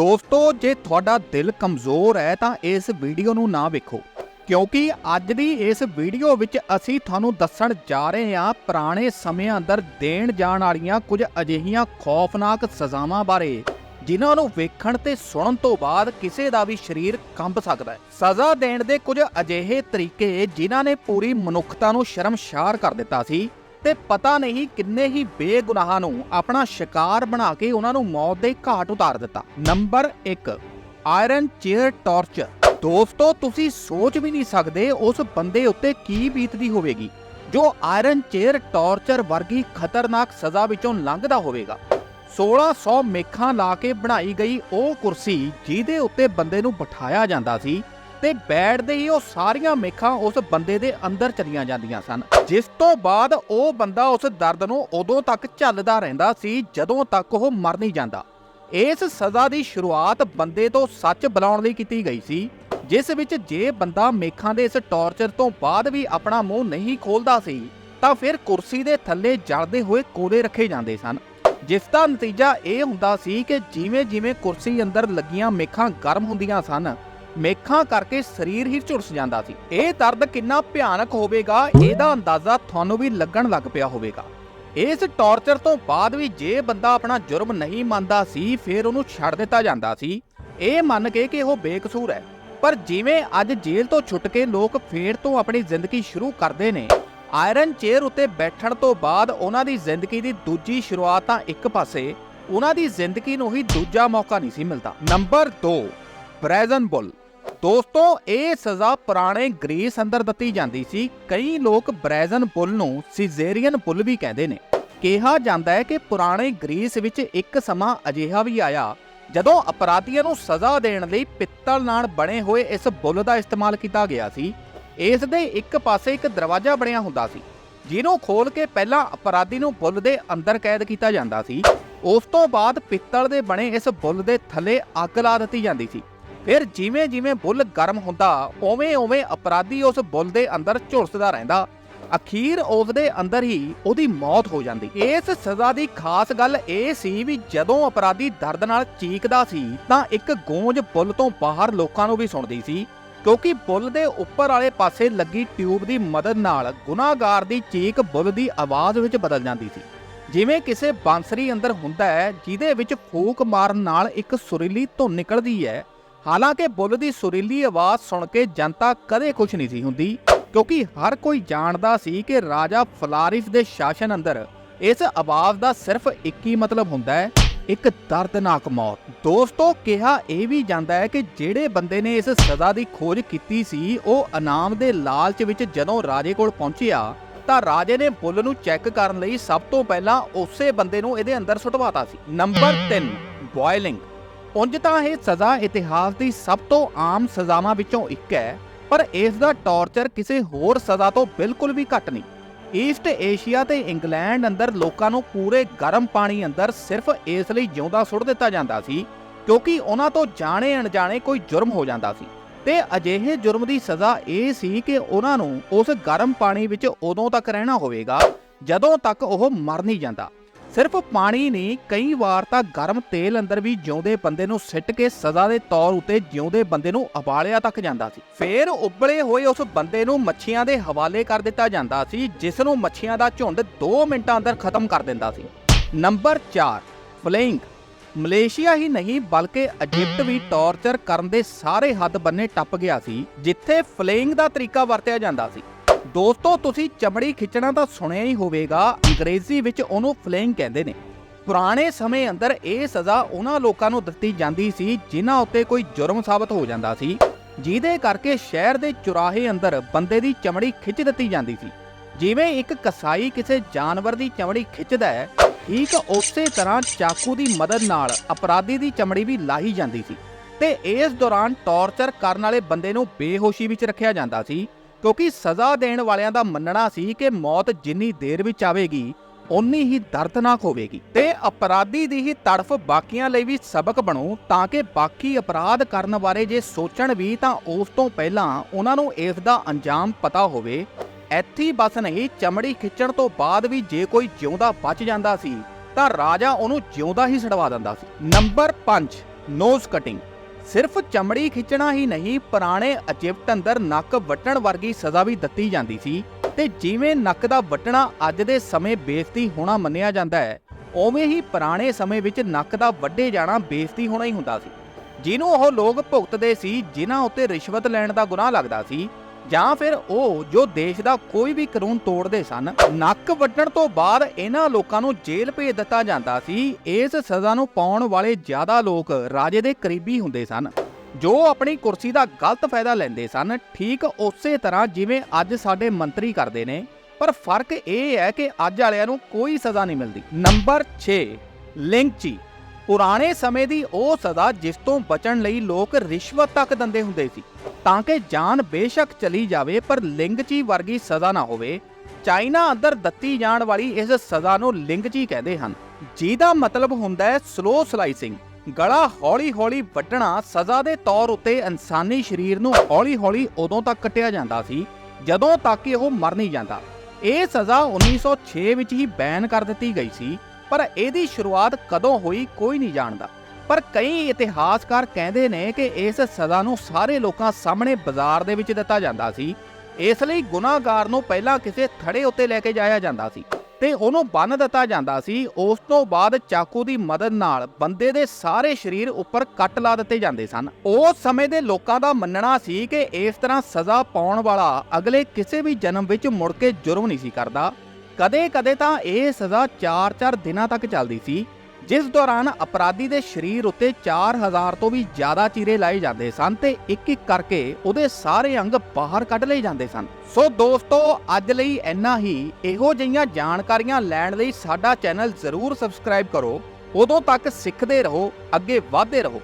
ਦੋਸਤੋ, ਜੇ ਤੁਹਾਡਾ ਦਿਲ ਕਮਜ਼ੋਰ ਹੈ, ਤਾਂ ਇਸ ਵੀਡੀਓ ਨੂੰ ਨਾ ਵੇਖੋ। ਕਿਉਂਕਿ ਅੱਜ ਦੀ ਇਸ ਵੀਡੀਓ ਵਿੱਚ ਅਸੀਂ ਤੁਹਾਨੂੰ ਦੱਸਣ ਜਾ ਰਹੇ ਹਾਂ ਪੁਰਾਣੇ ਸਮਿਆਂ ਅੰਦਰ ਦੇਣ ਜਾਣ ਵਾਲੀਆਂ ਕੁਝ ਅਜਿਹੀਆਂ ਖੌਫਨਾਕ ਸਜ਼ਾਵਾਂ ਬਾਰੇ, ਜਿਨ੍ਹਾਂ ਨੂੰ ਵੇਖਣ ਤੇ ਸੁਣਨ ਤੋਂ ਬਾਅਦ ਕਿਸੇ ਦਾ ਵੀ ਸਰੀਰ ਕੰਬ ਸਕਦਾ ਹੈ। ਸਜ਼ਾ ਦੇਣ ਦੇ ਕੁਝ ਅਜਿਹੇ ਤਰੀਕੇ ਜਿਨ੍ਹਾਂ ਨੇ ਪੂਰੀ ਮਨੁੱਖਤਾ ਨੂੰ ਸ਼ਰਮਸ਼ਾਰ ਕਰ ਦਿੱਤਾ ਸੀ। ਤੇ ਪਤਾ ਨਹੀਂ ਕਿੰਨੇ ਹੀ ਬੇਗੁਨਾਹਾਂ ਨੂੰ ਆਪਣਾ ਸ਼ਿਕਾਰ ਬਣਾ ਕੇ ਉਹਨਾਂ ਨੂੰ ਮੌਤ ਦੇ ਘਾਟ ਉਤਾਰ ਦਿੱਤਾ। Number 1 iron chair torture. ਦੋਸਤੋ, ਤੁਸੀਂ ਸੋਚ ਵੀ ਨਹੀਂ ਸਕਦੇ ਉਸ ਬੰਦੇ ਉੱਤੇ ਕੀ ਬੀਤਦੀ ਹੋਵੇਗੀ, ਜੋ ਆਇਰਨ ਚੇਅਰ ਟਾਰਚਰ ਵਰਗੀ ਖਤਰਨਾਕ ਸਜ਼ਾ ਵਿੱਚੋਂ ਲੰਘਦਾ ਹੋਵੇਗਾ। 1600 ਮੇਖਾਂ ਲਾ ਕੇ ਬਣਾਈ ਗਈ ਉਹ ਕੁਰਸੀ ਜਿਹਦੇ ਉੱਤੇ ਬੰਦੇ ਨੂੰ ਬਿਠਾਇਆ ਜਾਂਦਾ ਸੀ ਤੇ ਬੈਠਦੇ ਹੀ ਉਹ ਸਾਰੀਆਂ ਮੇਖਾਂ ਉਸ ਬੰਦੇ ਦੇ ਅੰਦਰ ਚਲੀਆਂ ਜਾਂਦੀਆਂ ਸਨ। ਜਿਸ ਤੋਂ ਬਾਅਦ ਉਹ ਬੰਦਾ ਉਸ ਦਰਦ ਨੂੰ ਉਦੋਂ ਤੱਕ ਝੱਲਦਾ ਰਹਿੰਦਾ ਸੀ ਜਦੋਂ ਤੱਕ ਉਹ ਮਰ ਨਹੀਂ ਜਾਂਦਾ। ਇਸ ਸਜ਼ਾ ਦੀ ਸ਼ੁਰੂਆਤ ਬੰਦੇ ਤੋਂ ਸੱਚ ਬੁਲਾਉਣ ਲਈ ਕੀਤੀ ਗਈ ਸੀ, ਜਿਸ ਵਿੱਚ ਜੇ ਬੰਦਾ ਮੇਖਾਂ ਦੇ ਇਸ ਟੌਰਚਰ ਤੋਂ ਬਾਅਦ ਵੀ ਆਪਣਾ ਮੂੰਹ ਨਹੀਂ ਖੋਲਦਾ ਸੀ, ਤਾਂ ਫਿਰ ਕੁਰਸੀ ਦੇ ਥੱਲੇ ਜਲਦੇ ਹੋਏ ਕੋਲੇ ਰੱਖੇ ਜਾਂਦੇ ਸਨ। ਜਿਸ ਦਾ ਨਤੀਜਾ ਇਹ ਹੁੰਦਾ ਸੀ ਕਿ ਜਿਵੇਂ ਜਿਵੇਂ ਕੁਰਸੀ ਅੰਦਰ ਲੱਗੀਆਂ ਮੇਖਾਂ ਗਰਮ ਹੁੰਦੀਆਂ ਸਨ ਮੇਖਾਂ ਕਰਕੇ ਸਰੀਰ ਹੀ ਝੁਰਸ ਜਾਂਦਾ ਸੀ। ਇਹ ਦਰਦ ਕਿੰਨਾ ਭਿਆਨਕ ਹੋਵੇਗਾ, ਇਹਦਾ ਅੰਦਾਜ਼ਾ ਤੁਹਾਨੂੰ ਵੀ ਲੱਗਣ ਲੱਗ ਪਿਆ ਹੋਵੇਗਾ। ਇਸ ਟੌਰਚਰ ਤੋਂ ਬਾਅਦ ਵੀ ਜੇ ਬੰਦਾ ਆਪਣਾ ਜੁਰਮ ਨਹੀਂ ਮੰਨਦਾ ਸੀ, ਫਿਰ ਉਹਨੂੰ ਛੱਡ ਦਿੱਤਾ ਜਾਂਦਾ ਸੀ। ਇਹ ਮੰਨ ਕੇ ਕਿ ਉਹ ਬੇਕਸੂਰ ਹੈ। ਪਰ ਜਿਵੇਂ ਅੱਜ ਜੇਲ੍ਹ ਤੋਂ ਛੁੱਟ ਕੇ ਲੋਕ ਫੇਰ ਤੋਂ ਆਪਣੀ ਜ਼ਿੰਦਗੀ ਸ਼ੁਰੂ ਕਰਦੇ ਨੇ, ਆਇਰਨ ਚੇਅਰ ਉੱਤੇ ਬੈਠਣ ਤੋਂ ਬਾਅਦ ਉਹਨਾਂ ਦੀ ਜ਼ਿੰਦਗੀ ਦੀ ਦੂਜੀ ਸ਼ੁਰੂਆਤ ਤਾਂ ਇੱਕ ਪਾਸੇ, ਉਹਨਾਂ ਦੀ ਜ਼ਿੰਦਗੀ ਨੂੰ ਹੀ ਦੂਜਾ ਮੌਕਾ ਨਹੀਂ ਸੀ ਮਿਲਦਾ। ਨੰਬਰ 2 ਬ੍ਰੈਜ਼ਨ ਬੁੱਲ ਦੋਸਤੋ, ਇਹ ਸਜ਼ਾ ਪੁਰਾਣੇ ਗ੍ਰੀਸ ਅੰਦਰ ਦਿੱਤੀ ਜਾਂਦੀ ਸੀ। ਕਈ ਲੋਕ ਬ੍ਰੈਜ਼ਨ ਬੁੱਲ ਨੂੰ ਸਿਜ਼ੇਰੀਅਨ ਪੁੱਲ ਵੀ ਕਹਿੰਦੇ ਨੇ। ਕਿਹਾ ਜਾਂਦਾ ਹੈ ਕਿ ਪੁਰਾਣੇ ਗ੍ਰੀਸ ਵਿੱਚ ਇੱਕ ਸਮਾਂ ਅਜਿਹਾ ਵੀ ਆਇਆ, ਜਦੋਂ ਅਪਰਾਧੀਆਂ ਨੂੰ ਸਜ਼ਾ ਦੇਣ ਲਈ ਪਿੱਤਲ ਨਾਲ ਬਣੇ ਹੋਏ ਇਸ ਬੁੱਲ ਦਾ ਇਸਤੇਮਾਲ ਕੀਤਾ ਗਿਆ ਸੀ। ਇਸ ਦੇ ਇੱਕ ਪਾਸੇ ਇੱਕ ਦਰਵਾਜ਼ਾ ਬਣਿਆ ਹੁੰਦਾ ਸੀ, ਜਿਹਨੂੰ ਖੋਲ ਕੇ ਪਹਿਲਾਂ ਅਪਰਾਧੀ ਨੂੰ ਬੁੱਲ ਦੇ ਅੰਦਰ ਕੈਦ ਕੀਤਾ ਜਾਂਦਾ ਸੀ। ਉਸ ਤੋਂ ਬਾਅਦ ਪਿੱਤਲ ਦੇ ਬਣੇ ਇਸ ਬੁੱਲ ਦੇ ਥੱਲੇ ਅੱਗ ਲਾ ਦਿੱਤੀ ਜਾਂਦੀ ਸੀ। ਫਿਰ ਜਿਵੇਂ ਜਿਵੇਂ ਬੁੱਲ ਗਰਮ ਹੁੰਦਾ ਓਵੇਂ ਓਵੇਂ ਅਪਰਾਧੀ ਉਸ ਬੁੱਲ ਦੇ ਅੰਦਰ ਝੁਲਸਦਾ ਰਹਿੰਦਾ। ਅਖੀਰ ਉਸ ਦੇ ਅੰਦਰ ਹੀ ਉਹਦੀ ਮੌਤ ਹੋ ਜਾਂਦੀ। ਇਸ ਸਜ਼ਾ ਦੀ ਖਾਸ ਗੱਲ ਇਹ ਸੀ ਵੀ ਜਦੋਂ ਅਪਰਾਧੀ ਦਰਦ ਨਾਲ ਚੀਕਦਾ ਸੀ, ਤਾਂ ਇੱਕ ਗੂੰਜ ਬੁੱਲ ਤੋਂ ਬਾਹਰ ਲੋਕਾਂ ਨੂੰ ਵੀ ਸੁਣਦੀ ਸੀ, ਕਿਉਂਕਿ ਬੁੱਲ ਦੇ ਉੱਪਰ ਵਾਲੇ ਪਾਸੇ ਲੱਗੀ ਟਿਊਬ ਦੀ ਮਦਦ ਨਾਲ ਗੁਨਾਹਗਾਰ ਦੀ ਚੀਕ ਬੁੱਲ ਦੀ ਆਵਾਜ਼ ਵਿੱਚ ਬਦਲ ਜਾਂਦੀ ਸੀ। ਜਿਵੇਂ ਕਿਸੇ ਬਾਂਸਰੀ ਅੰਦਰ ਹੁੰਦਾ ਹੈ, ਜਿਹਦੇ ਵਿੱਚ ਫੂਕ ਮਾਰਨ ਨਾਲ ਇੱਕ ਸੁਰੀਲੀ ਧੁਨ ਨਿਕਲਦੀ ਹੈ ਹਾਲਾਂਕਿ ਬੁੱਲ ਦੀ ਸੁਰੀਲੀ ਆਵਾਜ਼ ਸੁਣ ਕੇ ਜਨਤਾ ਕਦੇ ਖੁਸ਼ ਨਹੀਂ ਸੀ ਹੁੰਦੀ, ਕਿਉਂਕਿ ਹਰ ਕੋਈ ਜਾਣਦਾ ਸੀ ਕਿ ਰਾਜਾ ਫਲਾਰਿਸ ਦੇ ਸ਼ਾਸਨ ਅੰਦਰ ਇਸ ਆਵਾਜ਼ ਦਾ ਸਿਰਫ ਇੱਕ ਹੀ ਮਤਲਬ ਹੁੰਦਾ ਹੈ, ਇੱਕ ਦਰਦਨਾਕ ਮੌਤ। ਦੋਸਤੋ, ਕਿਹਾ ਇਹ ਵੀ ਜਾਂਦਾ ਹੈ ਕਿ ਜਿਹੜੇ ਬੰਦੇ ਨੇ ਇਸ ਸਜ਼ਾ ਦੀ ਖੋਜ ਕੀਤੀ ਸੀ, ਉਹ ਇਨਾਮ ਦੇ ਲਾਲਚ ਵਿੱਚ ਜਦੋਂ ਰਾਜੇ ਕੋਲ ਪਹੁੰਚਿਆ, ਤਾਂ ਰਾਜੇ ਨੇ ਬੁੱਲ ਨੂੰ ਚੈੱਕ ਕਰਨ ਲਈ ਸਭ ਤੋਂ ਪਹਿਲਾਂ ਉਸੇ ਬੰਦੇ ਨੂੰ ਇਹਦੇ ਅੰਦਰ ਸੁਟਵਾਤਾ ਸੀ। Number 3 boiling. ਉਂਝ ਤਾਂ ਇਹ ਸਜ਼ਾ ਇਤਿਹਾਸ ਦੀ ਸਭ ਤੋਂ ਆਮ ਸਜ਼ਾਵਾਂ ਵਿੱਚੋਂ ਇੱਕ ਹੈ, ਪਰ ਇਸ ਦਾ ਟੌਰਚਰ ਕਿਸੇ ਹੋਰ ਸਜ਼ਾ ਤੋਂ ਬਿਲਕੁਲ ਵੀ ਘੱਟ ਨਹੀਂ। ਈਸਟ ਏਸ਼ੀਆ ਤੇ ਇੰਗਲੈਂਡ ਅੰਦਰ ਲੋਕਾਂ ਨੂੰ ਪੂਰੇ ਗਰਮ ਪਾਣੀ ਅੰਦਰ ਸਿਰਫ ਇਸ ਲਈ ਜਿਉਂਦਾ ਸੁੱਟ ਦਿੱਤਾ ਜਾਂਦਾ ਸੀ, ਕਿਉਂਕਿ ਉਹਨਾਂ ਤੋਂ ਜਾਣੇ ਅਣਜਾਣੇ ਕੋਈ ਜੁਰਮ ਹੋ ਜਾਂਦਾ ਸੀ। ਤੇ ਅਜਿਹੇ ਜੁਰਮ ਦੀ ਸਜ਼ਾ ਇਹ ਸੀ ਕਿ ਉਹਨਾਂ ਨੂੰ ਉਸ ਗਰਮ ਪਾਣੀ ਵਿੱਚ ਉਦੋਂ ਤੱਕ ਰਹਿਣਾ ਹੋਵੇਗਾ, ਜਦੋਂ ਤੱਕ ਉਹ ਮਰ ਨਹੀਂ ਜਾਂਦਾ। ਸਿਰਫ ਪਾਣੀ ਨਹੀਂ, ਕਈ ਵਾਰ ਤਾਂ ਗਰਮ ਤੇਲ ਅੰਦਰ ਵੀ ਜਿਉਂਦੇ ਬੰਦੇ ਨੂੰ ਸਿੱਟ ਕੇ ਸਜ਼ਾ ਦੇ ਤੌਰ ਉਤੇ ਜਿਉਂਦੇ ਬੰਦੇ ਨੂੰ ਉਬਾਲਿਆ ਤੱਕ ਜਾਂਦਾ ਸੀ। ਫੇਰ ਉਬਲੇ ਹੋਏ ਉਸ ਬੰਦੇ ਨੂੰ ਮੱਛੀਆਂ ਦੇ ਹਵਾਲੇ ਕਰ ਦਿੱਤਾ ਜਾਂਦਾ ਸੀ, ਜਿਸ ਨੂੰ ਮੱਛੀਆਂ ਦਾ ਝੁੰਡ 2 ਮਿੰਟਾਂ ਅੰਦਰ ਖਤਮ ਕਰ ਦਿੰਦਾ ਸੀ। ਨੰਬਰ 4 ਫਲੇਇੰਗ। ਮਲੇਸ਼ੀਆ ਹੀ ਨਹੀਂ, ਬਲਕਿ ਇਜਿਪਟ ਵੀ ਟੌਰਚਰ ਕਰਨ ਦੇ ਸਾਰੇ ਹੱਦ ਬੰਨੇ ਟੱਪ ਗਿਆ ਸੀ, ਜਿੱਥੇ ਫਲੇਇੰਗ ਦਾ ਤਰੀਕਾ ਵਰਤਿਆ ਜਾਂਦਾ ਸੀ। ਦੋਸਤੋ, ਤੁਸੀਂ ਚਮੜੀ ਖਿੱਚਣਾ ਤਾਂ ਸੁਣਿਆ ਹੀ ਹੋਵੇਗਾ। ਅੰਗਰੇਜ਼ੀ ਵਿੱਚ ਉਹਨੂੰ ਫਲੇਇੰਗ ਕਹਿੰਦੇ ਨੇ। ਪੁਰਾਣੇ ਸਮੇਂ ਅੰਦਰ ਇਹ ਸਜ਼ਾ ਉਹਨਾਂ ਲੋਕਾਂ ਨੂੰ ਦਿੱਤੀ ਜਾਂਦੀ ਸੀ, ਜਿਨ੍ਹਾਂ ਉੱਤੇ ਕੋਈ ਜੁਰਮ ਸਾਬਤ ਹੋ ਜਾਂਦਾ ਸੀ। ਜਿਹਦੇ ਕਰਕੇ ਸ਼ਹਿਰ ਦੇ ਚੁਰਾਹੇ ਅੰਦਰ ਬੰਦੇ ਦੀ ਚਮੜੀ ਖਿੱਚ ਦਿੱਤੀ ਜਾਂਦੀ ਸੀ। ਜਿਵੇਂ ਇੱਕ ਕਸਾਈ ਕਿਸੇ ਜਾਨਵਰ ਦੀ ਚਮੜੀ ਖਿੱਚਦਾ ਹੈ, ਠੀਕ ਉਸੇ ਤਰ੍ਹਾਂ ਚਾਕੂ ਦੀ ਮਦਦ ਨਾਲ ਅਪਰਾਧੀ ਦੀ ਚਮੜੀ ਵੀ ਲਾਹੀ ਜਾਂਦੀ ਸੀ। ਤੇ ਇਸ ਦੌਰਾਨ ਟੌਰਚਰ ਕਰਨ ਵਾਲੇ ਬੰਦੇ ਨੂੰ ਬੇਹੋਸ਼ੀ ਵਿੱਚ ਰੱਖਿਆ ਜਾਂਦਾ ਸੀ। ਕਿਉਂਕਿ ਸਜ਼ਾ ਦੇਣ ਵਾਲਿਆਂ ਦਾ ਮੰਨਣਾ ਸੀ ਕਿ ਮੌਤ ਜਿੰਨੀ ਦੇਰ ਵਿੱਚ ਆਵੇਗੀ ਉਨੀ ਹੀ ਦਰਦਨਾਕ ਹੋਵੇਗੀ। ਤੇ ਅਪਰਾਧੀ ਦੀ ਹੀ ਤੜਫ ਬਾਕੀਆਂ ਲਈ ਵੀ ਸਬਕ ਬਣੋ, ਤਾਂ ਕਿ ਬਾਕੀ ਅਪਰਾਧ ਕਰਨ ਬਾਰੇ ਜੇ ਸੋਚਣ ਵੀ, ਤਾਂ ਉਸ ਤੋਂ ਪਹਿਲਾਂ ਉਹਨਾਂ ਨੂੰ ਇਸ ਦਾ ਅੰਜਾਮ ਪਤਾ ਹੋਵੇ। ਇੱਥੇ ਬਸ ਨਹੀਂ, ਚਮੜੀ ਖਿੱਚਣ ਤੋਂ ਬਾਅਦ ਵੀ ਜੇ ਕੋਈ ਜਿਉਂਦਾ ਬਚ ਜਾਂਦਾ ਸੀ, ਤਾਂ ਰਾਜਾ ਉਹਨੂੰ ਜਿਉਂਦਾ ਹੀ ਛਡਵਾ ਦਿੰਦਾ ਸੀ। Number 5 knows cutting. ਸਿਰਫ ਚਮੜੀ ਖਿੱਚਣਾ ਹੀ ਨਹੀਂ, ਪੁਰਾਣੇ ਇਜਿਪਟ ਅੰਦਰ ਨੱਕ ਵੱਟਣ ਵਰਗੀ ਸਜ਼ਾ ਵੀ ਦਿੱਤੀ ਜਾਂਦੀ ਸੀ ਤੇ ਜਿਵੇਂ ਨੱਕ ਦਾ ਵੱਟਣਾ ਅੱਜ ਦੇ ਸਮੇਂ ਬੇਇੱਜ਼ਤੀ ਹੋਣਾ ਮੰਨਿਆ ਜਾਂਦਾ ਹੈ, ਉਵੇਂ ਹੀ ਪੁਰਾਣੇ ਸਮੇਂ ਵਿੱਚ ਨੱਕ ਦਾ ਵੱਡੇ ਜਾਣਾ ਬੇਇੱਜ਼ਤੀ ਹੋਣਾ ਹੀ ਹੁੰਦਾ ਸੀ। ਜਿਹਨੂੰ ਉਹ ਲੋਕ ਭੁਗਤਦੇ ਸੀ, ਜਿਨ੍ਹਾਂ ਉੱਤੇ ਰਿਸ਼ਵਤ ਲੈਣ ਦਾ ਗੁਨਾਹ ਲੱਗਦਾ ਸੀ ਜਾਂ ਫਿਰ ਉਹ ਜੋ ਦੇਸ਼ ਦਾ ਕੋਈ ਵੀ ਕਾਨੂੰਨ ਤੋੜਦੇ ਸਨ, ਨੱਕ ਵੱਢਣ ਤੋਂ ਬਾਅਦ ਇਹਨਾਂ ਲੋਕਾਂ ਨੂੰ ਜੇਲ੍ਹ ਭੇਜ ਦਿੱਤਾ ਜਾਂਦਾ ਸੀ। ਇਸ ਸਜ਼ਾ ਨੂੰ ਪਾਉਣ ਵਾਲੇ ਜ਼ਿਆਦਾ ਲੋਕ ਰਾਜੇ ਦੇ ਕਰੀਬੀ ਹੁੰਦੇ ਸਨ, ਜੋ ਆਪਣੀ ਕੁਰਸੀ ਦਾ ਗਲਤ ਫਾਇਦਾ ਲੈਂਦੇ ਸਨ। ਠੀਕ ਉਸੇ ਤਰ੍ਹਾਂ ਜਿਵੇਂ ਅੱਜ ਸਾਡੇ ਮੰਤਰੀ ਕਰਦੇ ਨੇ, ਪਰ ਫ਼ਰਕ ਇਹ ਹੈ ਕਿ ਅੱਜ ਵਾਲਿਆਂ ਨੂੰ ਕੋਈ ਸਜ਼ਾ ਨਹੀਂ ਮਿਲਦੀ। ਨੰਬਰ 6 ਲਿੰਕਚੀ ਪੁਰਾਣੇ ਸਮੇਂ ਦੀ ਉਹ ਸਜ਼ਾ ਜਿਸ ਤੋਂ ਬਚਣ ਲਈ ਲੋਕ ਰਿਸ਼ਵਤ ਤੱਕ ਦਿੰਦੇ ਹੁੰਦੇ ਸੀ। ਤਾਂ ਕਿ ਜਾਨ ਬੇਸ਼ੱਕ ਚਲੀ ਜਾਵੇ, ਪਰ ਲਿੰਗਚੀ ਵਰਗੀ ਸਜ਼ਾ ਨਾ ਹੋਵੇ। ਚਾਈਨਾ ਅੰਦਰ ਦਿੱਤੀ ਜਾਣ ਵਾਲੀ ਇਸ ਸਜ਼ਾ ਨੂੰ ਲਿੰਗਚੀ ਕਹਿੰਦੇ ਹਨ। ਜਿਹਦਾ ਮਤਲਬ ਹੁੰਦਾ ਹੈ ਸਲੋ ਸਲਾਈਸਿੰਗ ਗਲਾ ਹੌਲੀ-ਹੌਲੀ ਵੱਢਣਾ ਸਜ਼ਾ ਦੇ ਤੌਰ ਉੱਤੇ ਇਨਸਾਨੀ ਸਰੀਰ ਨੂੰ ਹੌਲੀ-ਹੌਲੀ ਉਦੋਂ ਤੱਕ ਕੱਟਿਆ ਜਾਂਦਾ ਸੀ, ਜਦੋਂ ਤੱਕ ਕਿ ਉਹ ਮਰ ਨਹੀਂ ਜਾਂਦਾ। ਇਹ ਸਜ਼ਾ 1906 ਵਿੱਚ ਹੀ ਬੈਨ ਕਰ ਦਿੱਤੀ ਗਈ ਸੀ। ਪਰ ਇਹਦੀ ਸ਼ੁਰੂਆਤ ਕਦੋਂ ਹੋਈ ਕੋਈ ਨਹੀਂ ਜਾਣਦਾ। ਪਰ ਕਈ ਇਤਿਹਾਸਕਾਰ ਕਹਿੰਦੇ ਨੇ ਕਿ ਇਸ ਸਜ਼ਾ ਨੂੰ ਸਾਰੇ ਲੋਕਾਂ ਸਾਹਮਣੇ ਬਾਜ਼ਾਰ ਦੇ ਵਿੱਚ ਦਿੱਤਾ ਜਾਂਦਾ ਸੀ। ਇਸ ਲਈ ਗੁਨਾਹਗਾਰ ਨੂੰ ਪਹਿਲਾਂ ਕਿਸੇ ਥੜੇ ਉੱਤੇ ਲੈ ਕੇ ਜਾਇਆ ਜਾਂਦਾ ਸੀ ਤੇ ਉਹਨੂੰ ਬੰਨ ਦਿੱਤਾ ਜਾਂਦਾ ਸੀ। ਉਸ ਤੋਂ ਬਾਅਦ ਚਾਕੂ ਦੀ ਮਦਦ ਨਾਲ ਬੰਦੇ ਦੇ ਸਾਰੇ ਸਰੀਰ ਉੱਪਰ ਕੱਟ ਲਾ ਦਿੱਤੇ ਜਾਂਦੇ ਸਨ। ਉਸ ਸਮੇਂ ਦੇ ਲੋਕਾਂ ਦਾ ਮੰਨਣਾ ਸੀ ਕਿ ਇਸ ਤਰ੍ਹਾਂ ਸਜ਼ਾ ਪਾਉਣ ਵਾਲਾ ਅਗਲੇ ਕਿਸੇ ਵੀ ਜਨਮ ਵਿੱਚ ਮੁੜ ਕੇ ਜੁਰਮ ਨਹੀਂ ਸੀ ਕਰਦਾ। ਕਦੇ-ਕਦੇ ਤਾਂ ਇਹ ਸਜ਼ਾ 4-4 ਦਿਨਾਂ ਤੱਕ ਚੱਲਦੀ ਸੀ, ਜਿਸ ਦੌਰਾਨ ਅਪਰਾਧੀ ਦੇ ਸਰੀਰ ਉੱਤੇ 4000 ਤੋਂ ਵੀ ਜ਼ਿਆਦਾ ਚੀਰੇ ਲਾਏ ਜਾਂਦੇ ਸਨ ਤੇ ਇੱਕ ਇੱਕ ਕਰਕੇ ਉਹਦੇ ਸਾਰੇ ਅੰਗ ਬਾਹਰ ਕੱਢ ਲਏ ਜਾਂਦੇ ਸਨ। ਸੋ ਦੋਸਤੋ, ਅੱਜ ਲਈ ਇੰਨਾ ਹੀ। ਇਹੋ ਜਿਹੀਆਂ ਜਾਣਕਾਰੀਆਂ ਲੈਣ ਲਈ ਸਾਡਾ ਚੈਨਲ ਜ਼ਰੂਰ ਸਬਸਕ੍ਰਾਈਬ ਕਰੋ। ਉਦੋਂ ਤੱਕ ਸਿੱਖਦੇ ਰਹੋ, ਅੱਗੇ ਵਧਦੇ ਰਹੋ।